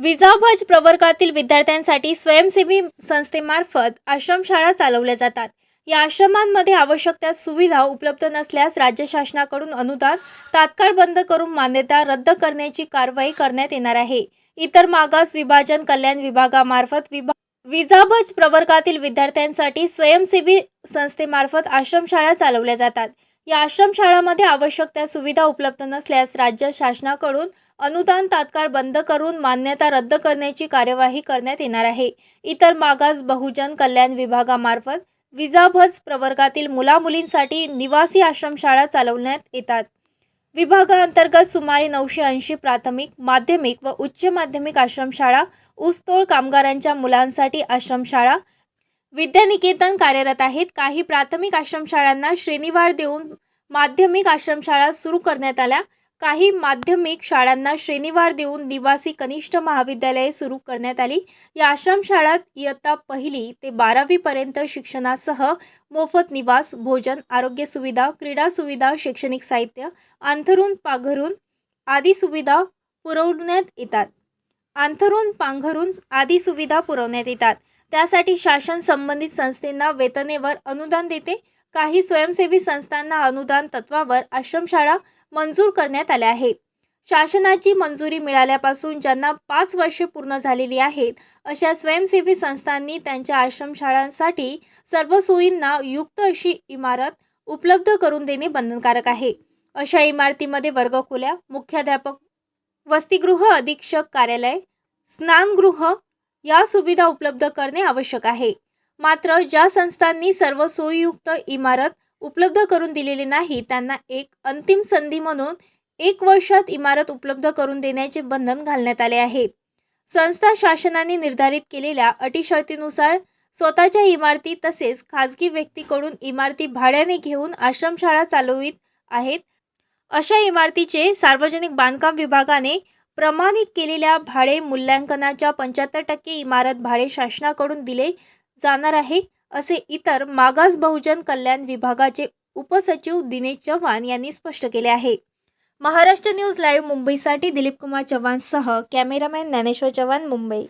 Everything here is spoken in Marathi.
विजाभज प्रवर्गातील विद्यार्थ्यांसाठी स्वयंसेवी संस्थेमार्फत आश्रमशाळा चालवल्या जातात. या आश्रमांमध्ये आवश्यक त्या सुविधा उपलब्ध नसल्यास राज्य शासनाकडून अनुदान तात्काळ बंद करून मान्यता रद्द करण्याची कारवाई करण्यात येणार आहे. इतर मागास विभाजन कल्याण विभागामार्फत विभा विजाभज प्रवर्गातील विद्यार्थ्यांसाठी स्वयंसेवी संस्थेमार्फत आश्रमशाळा चालवल्या जातात. या आश्रमशाळामध्ये आवश्यक त्या सुविधा उपलब्ध नसल्यास राज्य शासनाकडून अनुदान तात्काळ बंद करून मान्यता रद्द करण्याची कार्यवाही करण्यात येणार आहे. इतर मागास बहुजन कल्याण विभागामार्फत विजाभज प्रवर्गातील मुलामुलींसाठी निवासी आश्रमशाळा चालवण्यात येतात. विभागाअंतर्गत सुमारे नऊशे ऐंशी प्राथमिक माध्यमिक व उच्च माध्यमिक आश्रमशाळा ऊसतोड कामगारांच्या मुलांसाठी आश्रमशाळा विद्यानिकेतन कार्यरत आहेत. काही प्राथमिक आश्रमशाळांना श्रेणीवार देऊन माध्यमिक आश्रमशाळा सुरू करण्यात आल्या. काही माध्यमिक शाळांना श्रेणीवार देऊन निवासी कनिष्ठ महाविद्यालये सुरू करण्यात आली. या आश्रमशाळात इयत्ता पहिली ते बारावीपर्यंत शिक्षणासह मोफत निवास भोजन आरोग्य सुविधा क्रीडा सुविधा शैक्षणिक साहित्य अंथरून पांघरून आदी सुविधा पुरवण्यात येतात. अंथरून पांघरून आदी सुविधा पुरवण्यात येतात. त्यासाठी शासन संबंधित संस्थेंना वेतनेवर अनुदान देते. काही स्वयंसेवी संस्थांना अनुदान तत्वावर आश्रमशाळा मंजूर करण्यात आल्या आहे शासनाची मंजुरी मिळाल्यापासून ज्यांना पाच वर्षे पूर्ण झालेली आहेत अशा स्वयंसेवी संस्थांनी त्यांच्या आश्रमशाळांसाठी सर्व सोयींना युक्त अशी इमारत उपलब्ध करून देणे बंधनकारक आहे. अशा इमारतीमध्ये वर्गखोल्या मुख्याध्यापक वसतिगृह अधीक्षक कार्यालय स्नानगृह या सुविधा उपलब्ध करणे आवश्यक आहे. मात्र ज्या संस्थांनी सर्व सोयीयुक्त इमारत उपलब्ध करून दिलेली नाही त्यांना एक अंतिम संधी म्हणून एक वर्षात इमारत उपलब्ध करून देण्याचे बंधन घालण्यात आले आहे. संस्था शासनाने निर्धारित केलेल्या अटी शर्तीनुसार स्वतःच्या इमारती तसेच खाजगी व्यक्तीकडून इमारती भाड्याने घेऊन आश्रमशाळा चालवित आहेत. अशा इमारतीचे सार्वजनिक बांधकाम विभागाने प्रमाणित केलेल्या भाडे मूल्यांकनाच्या पंच्याहत्तर टक्के इमारत भाडे शासनाकडून दिले जाणार आहे. असे इतर मागास बहुजन कल्याण विभागाचे उपसचिव दिनेश चव्हाण यांनी स्पष्ट केले आहे. महाराष्ट्र न्यूज लाईव्ह मुंबईसाठी दिलीप कुमार चव्हाणसह कॅमेरामॅन ज्ञानेश्वर चव्हाण मुंबई.